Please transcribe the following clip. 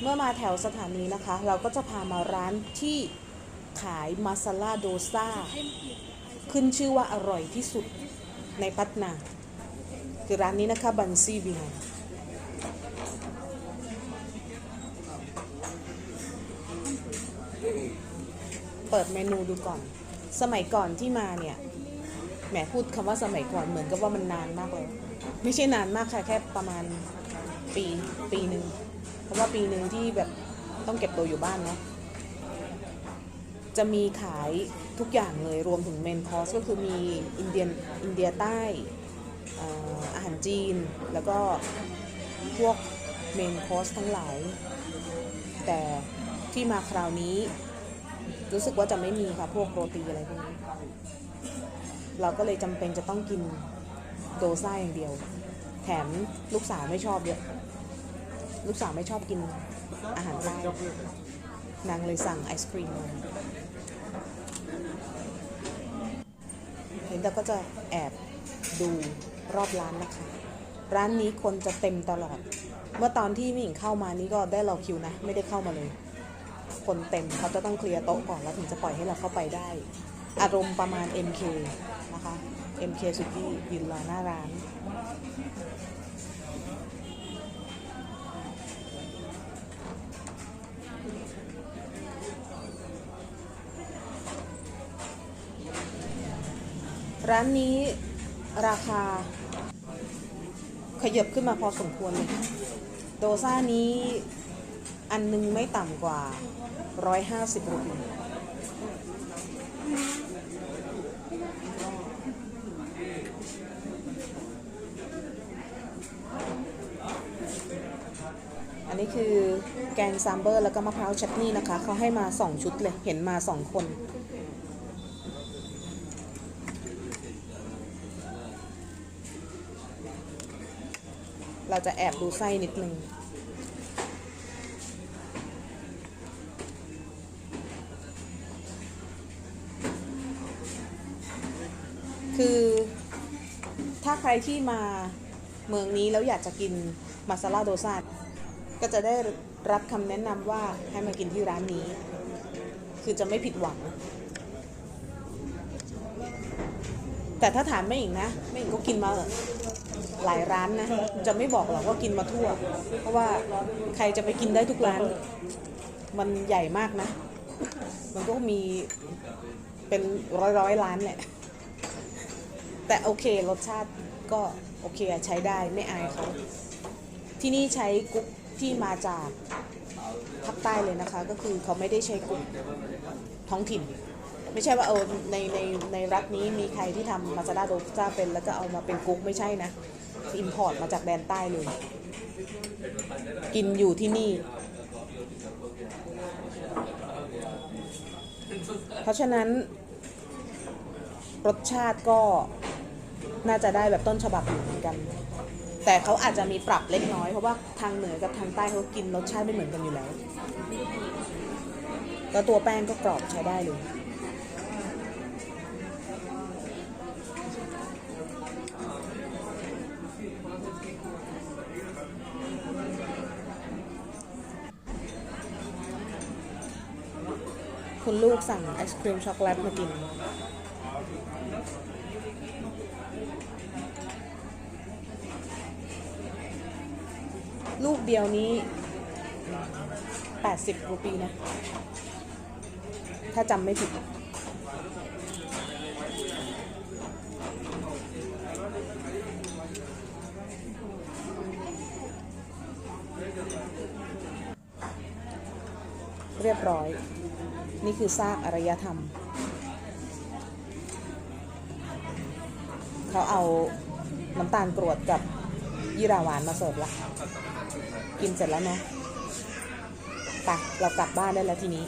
เมื่อมาแถวสถานีนะคะ เราก็จะพามาร้านที่ขายมาซาลาโดซาขึ้นชื่อว่าอร่อยที่สุดในปัตนาคือร้านนี้นะคะบันซีบิงเปิดเมนูดูก่อน สมัยก่อนที่มาเนี่ย แหมพูดคำว่าสมัยก่อนเหมือนกับว่ามันนานมากเลย ไม่ใช่นานมากค่ะ แค่ประมาณปีปีหนึ่ง เพราะว่าปีหนึ่งที่แบบต้องเก็บตัวอยู่บ้านเนาะจะมีขายทุกอย่างเลยรวมถึงเมนคอร์สก็คือมีอินเดียนอินเดียใต้อาหารจีนแล้วก็พวกเมนคอร์สทั้งหลาย แต่ที่มาคราวนี้ รู้สึกว่าจะไม่มีค่ะพวกโรตีอะไรพวกนี้ เราก็เลยจำเป็นจะต้องกินโดซ่าอย่างเดียว แถมลูกสาวไม่ชอบเยอะ ลูกสาวไม่ชอบกินอาหารใต้นางเลยสั่งไอศครีมมาเห็นแต่ก็จะแอบดูรอบร้านนะคะ ร้านนี้คนจะเต็มตลอด เมื่อตอนที่มิ่หญิงเข้ามานี่ก็ได้รอคิวนะ ไม่ได้เข้ามาเลย คนเต็มเขาจะต้องเคลียร์โต๊ะก่อนแล้วถึงจะปล่อยให้เราเข้าไปได้ อารมณ์ประมาณ MK นะคะ MK สุกี้ยืนรอหน้าร้าน ร้านนี้ราคา ขยับขึ้นมาพอสมควรเลยโดซ่านี้อันหนึงไม่ต่ำกว่า 150รูปีอันนี้คือแกงซัมเบอร์แล้วก็มะพร้าวชัตนี่นะคะ เขาให้มา 2 ชุดเลย เห็นมา 2 คน เราจะแอบดูไส้นิดนึงคือถ้าใครที่มาเมืองนี้แล้วอยากจะกินมาซาลาโดซาก็จะได้รับคำแนะนำว่าให้มากินที่ร้านนี้ คือจะไม่ผิดหวัง แต่ถ้าถามแม่หญิงนะแม่หญิงก็กินมาหลายร้านนะ จะไม่บอกหรอกว่ากินมาทั่ว เพราะว่าใครจะไปกินได้ทุกร้าน มันใหญ่มากนะ มันก็มีเป็นร้อยร้อยร้านแหละ แต่โอเครสชาติก็โอเคใช้ได้ไม่อายเขา ที่นี่ใช้กุ๊กที่มาจากภาคใต้เลยนะคะ ก็คือเขาไม่ได้ใช้กุ๊กท้องถิ่น ไม่ใช่ว่าเออในในในรัฐนี้มีใครที่ทำมาซาดาโดซ่าเป็นแล้วก็เอามาเป็นกุ๊กไม่ใช่นะอิมพอร์ตมาจากแดนใต้เลย กินอยู่ที่นี่ เพราะฉะนั้น รสชาติก็น่าจะได้แบบต้นฉบับอยู่เหมือนกัน แต่เขาอาจจะมีปรับเล็กน้อย เพราะว่าทางเหนือกับทางใต้เขากินรสชาติไม่เหมือนกันอยู่แล้ว แล้วตัวแป้งก็กรอบใช้ได้เลย คุณลูกสั่งไอศครีมช็อกโกแลตมากิน ลูกเดียวนี้ 80 รูปีนะ ถ้าจำไม่ผิด เรียบร้อย นี่คือซากอารยธรรม เขาเอาน้ำตาลกรวดกับยี่ราหวานมาเสิร์ฟละกินเสร็จแล้วเนาะไปเรากลับบ้านได้แล้วทีนี้